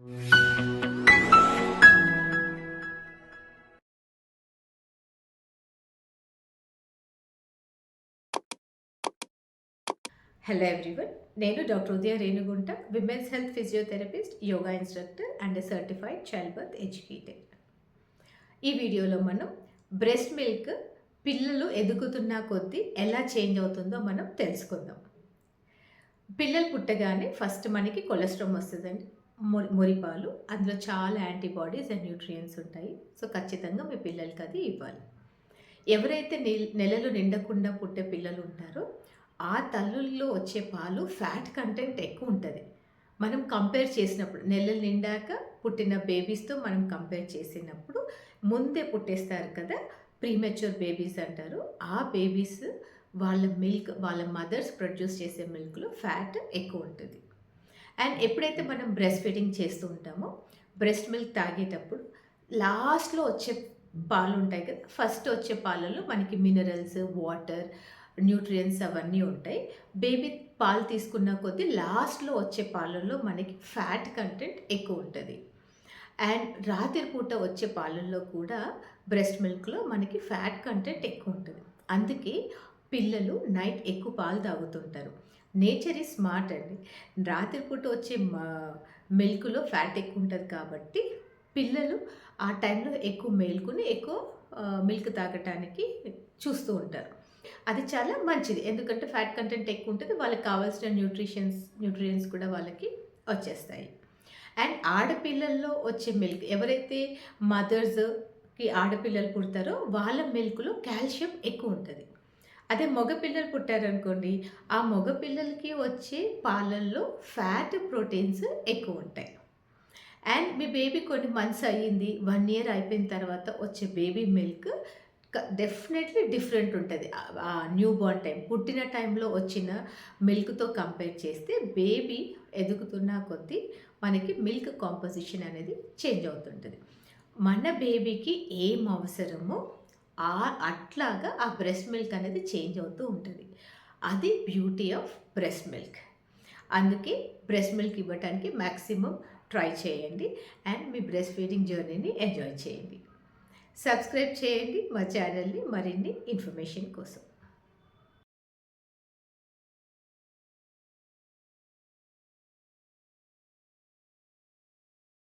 Hello everyone నేను doctor Udaya Renugunta women's health physiotherapist yoga instructor and certified child birth educator ఈ వీడియోలో మనం breast milk పిల్లలు ఎదుగుతున్న కొద్దీ ఎలా చేంజ్ అవుతుందో మనం తెలుసుకుందాం. పిల్లలు పుట్టగానే ఫస్ట్ మనకి కొలెస్ట్రాల్ వస్తుందండి. మురి మురిపాలు అందులో చాలా యాంటీబాడీస్ అండ్ న్యూట్రియంట్స్ ఉంటాయి. సో ఖచ్చితంగా మీ పిల్లలకి అది ఇవ్వాలి. ఎవరైతే నెలలు నిండకుండా పుట్టే పిల్లలు ఉంటారో ఆ తల్లుల్లో వచ్చే పాలు ఫ్యాట్ కంటెంట్ ఎక్కువ ఉంటుంది. మనం కంపేర్ చేసినప్పుడు నెలలు నిండాక పుట్టిన బేబీస్తో మనం కంపేర్ చేసినప్పుడు ముందే పుట్టేస్తారు కదా ప్రీమెచ్యూర్ బేబీస్ అంటారు. ఆ బేబీస్ వాళ్ళ మిల్క్ వాళ్ళ మదర్స్ ప్రొడ్యూస్ చేసే మిల్క్లో ఫ్యాట్ ఎక్కువ ఉంటుంది. అండ్ ఎప్పుడైతే మనం బ్రెస్ట్ ఫీడింగ్ చేస్తూ ఉంటామో బ్రెస్ట్ మిల్క్ తాగేటప్పుడు లాస్ట్లో వచ్చే పాలు ఉంటాయి కదా ఫస్ట్ వచ్చే పాలలో మనకి మినరల్స్ వాటర్ న్యూట్రియన్స్ అవన్నీ ఉంటాయి. బేబీ పాలు తీసుకున్న కొద్దీ లాస్ట్లో వచ్చే పాలల్లో మనకి ఫ్యాట్ కంటెంట్ ఎక్కువ ఉంటుంది. అండ్ రాత్రి పూట వచ్చే పాలల్లో కూడా బ్రెస్ట్ మిల్క్లో మనకి ఫ్యాట్ కంటెంట్ ఎక్కువ ఉంటుంది. అందుకే పిల్లలు నైట్ ఎక్కువ పాలు తాగుతుంటారు. నేచర్ ఈజ్ స్మార్ట్ అండి. రాత్రిపూట వచ్చే మిల్క్లో ఫ్యాట్ ఎక్కువ ఉంటుంది కాబట్టి పిల్లలు ఆ టైంలో ఎక్కువ మేల్కొని ఎక్కువ మిల్క్ తాగటానికి చూస్తూ ఉంటారు. అది చాలా మంచిది. ఎందుకంటే ఫ్యాట్ కంటెంట్ ఎక్కువ ఉంటుంది వాళ్ళకి కావాల్సిన న్యూట్రిషన్స్ న్యూట్రియన్స్ కూడా వాళ్ళకి వచ్చేస్తాయి. అండ్ ఆడపిల్లల్లో వచ్చే మిల్క్ ఎవరైతే మదర్స్కి ఆడపిల్లలు పుడతారో వాళ్ళ మిల్క్లో కాల్షియం ఎక్కువ ఉంటుంది అదే మగపిల్లలు పుట్టారనుకోండి ఆ మగపిల్లలకి వచ్చే పాలల్లో ఫ్యాట్ ప్రోటీన్స్ ఎక్కువ ఉంటాయి. అండ్ మీ బేబీ కొన్ని మంత్స్ అయ్యింది వన్ ఇయర్ అయిపోయిన తర్వాత వచ్చే బేబీ మిల్క్ డెఫినెట్లీ డిఫరెంట్ ఉంటుంది. ఆ న్యూ బార్న్ టైం పుట్టిన టైంలో వచ్చిన మిల్క్తో కంపేర్ చేస్తే బేబీ ఎదుగుతున్న కొద్దీ మనకి మిల్క్ కాంపోజిషన్ అనేది చేంజ్ అవుతుంటుంది. మన బేబీకి ఏం అవసరమో ఆ అట్లాగా ఆ బ్రెస్ట్ మిల్క్ అనేది చేంజ్ అవుతూ ఉంటుంది. అది బ్యూటీ ఆఫ్ బ్రెస్ట్ మిల్క్. అందుకే బ్రెస్ట్ మిల్క్ ఇవ్వటానికి మ్యాక్సిమం ట్రై చేయండి అండ్ మీ బ్రెస్ట్ ఫీడింగ్ జర్నీని ఎంజాయ్ చేయండి. సబ్స్క్రైబ్ చేయండి మా ఛానల్ని మరిన్ని ఇన్ఫర్మేషన్ కోసం.